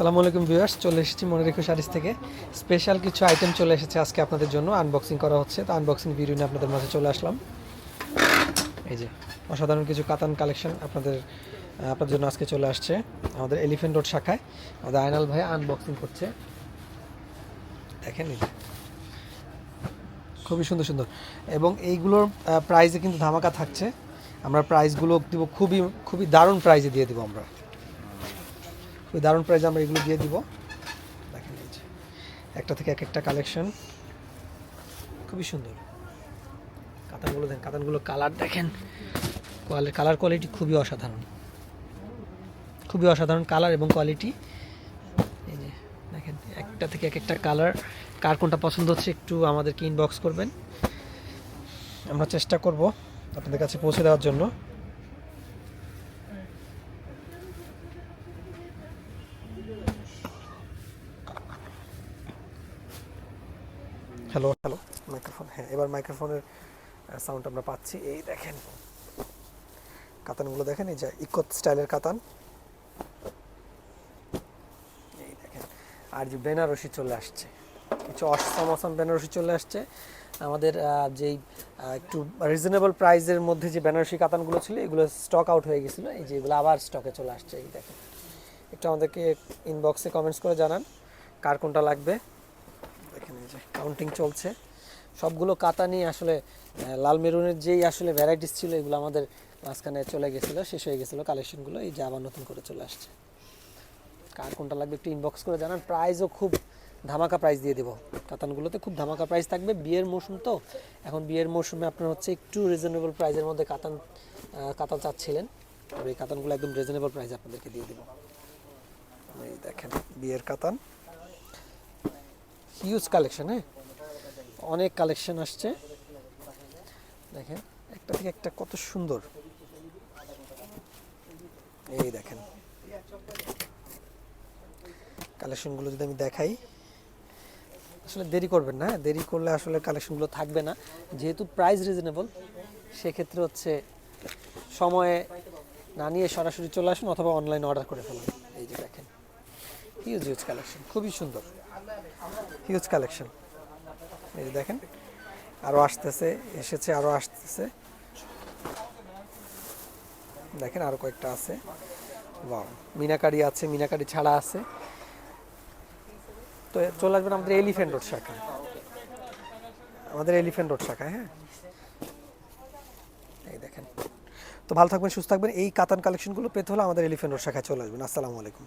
আসসালামু আলাইকুম ভিউয়ার্স, চলে এসেছি মনে রেখো শাড়িস থেকে। স্পেশাল কিছু আইটেম চলে এসেছে আজকে আপনাদের জন্য। আনবক্সিং করা হচ্ছে। তো আনবক্সিং ভিডিও নিয়ে আপনাদের মাঝে চলে আসলাম। এই যে, অসাধারণ কিছু কাতান কালেকশন আপনাদের আপনাদের জন্য আজকে চলে আসছে আমাদের এলিফেন্ট রোড শাখায়। আমাদের আয়নাল ভাই আনবক্সিং করছে। দেখেন খুবই সুন্দর সুন্দর। এবং এইগুলোর প্রাইসে কিন্তু ধামাকা থাকছে। আমরা প্রাইসগুলো দিব খুবই খুবই দারুণ প্রাইজে দিয়ে দেবো আমরা। খুবই দারুণ প্রাইজে আমরা এগুলো দিয়ে দিব। দেখেন এই যে, একটা থেকে এক একটা কালেকশন খুবই সুন্দর। কাতানগুলো দেখেন, কাতানগুলো কালার দেখেন। কালার কোয়ালিটি খুবই অসাধারণ। খুবই অসাধারণ কালার এবং কোয়ালিটি এই যে, দেখেন, একটা থেকে এক একটা কালার কার কোনটা পছন্দ হচ্ছে একটু আমাদেরকে ইনবক্স করবেন। আমরা চেষ্টা করব আপনাদের কাছে পৌঁছে দেওয়ার জন্য। হ্যালো হ্যালো মাইক্রোফোন হ্যাঁ এবার মাইক্রোফোনের সাউন্ড আমরা পাচ্ছি। এই দেখেন, কাতানগুলো দেখেন, এই যে ইকোত স্টাইলের কাতান। এই দেখেন, আর যে বেনারসি চলে আসছে। কিছু অসম অসম বেনারসি চলে আসছে। আমাদের যেই একটু রিজনেবল প্রাইসের মধ্যে যে বেনারসি কাতানগুলো ছিল, এগুলো স্টক আউট হয়ে গেছিল। এই যে এগুলো আবার স্টকে চলে আসছে, এই দেখেন। একটু আমাদেরকে ইনবক্সে কমেন্টস করে জানান, কার কোনটা লাগবে। যে কাউন্টিং চলছে। সবগুলো কাতানি আসলে লাল মেরুনের যেই আসলে ভ্যারাইটিস ছিল, এগুলো আমাদের মাঝখানে চলে গেছিল, শেষ হয়ে গেছিল কালেকশনগুলো এই যে আবার নতুন করে চলে আসছে। কার কোনটা লাগবে একটু ইনবক্স করে জানান। প্রাইসও খুব ধামাকা প্রাইস দিয়ে দেবো। কাতানগুলোতে খুব ধামাকা প্রাইস থাকবে। বিয়ের মৌসুম তো। এখন বিয়ের মৌসুমে আপনার হচ্ছে একটু রিজনেবল প্রাইসের মধ্যে কাতান কাতান চাচ্ছিলেন। এই কাতানগুলো একদম রিজনেবল প্রাইস আপনাদেরকে দিয়ে দেবো। এই দেখেন বিয়ের কাতান। হিউজ কালেকশন হ্যাঁ অনেক কালেকশন আসছে। দেখেন, একটা থেকে একটা কত সুন্দর। এই দেখেন। কালেকশনগুলো যদি আমি দেখাই, আসলে দেরি করবেন না? দেরি করলে আসলে কালেকশনগুলো থাকবে না। যেহেতু প্রাইস রিজনেবল সেক্ষেত্রে হচ্ছে সময়ে না নিয়ে সরাসরি চলে আসুন অথবা অনলাইন অর্ডার করে ফেলুন। এই যে দেখেন হিউজ হিউজ কালেকশন খুবই সুন্দর। হিউজ কালেকশন এই যে দেখেন আরও আসতেছে, এসেছে আরও আসতেছে। দেখেন আরও কয়েকটা আছে। বাহ মিনাকারি আছে, মিনাকারি ছাড়া আছে। তো চলে আসবেন আমাদের এলিফ্যান্ট রোড শাখায় আমাদের এলিফ্যান্ট রোড শাখায় হ্যাঁ? এই দেখেন। তো ভালো থাকবেন, সুস্থ থাকবেন। এই কাতান কালেকশনগুলো পেতে হলে আমাদের এলিফ্যান্ট রোড শাখায় চলে আসবেন। আসসালামু আলাইকুম।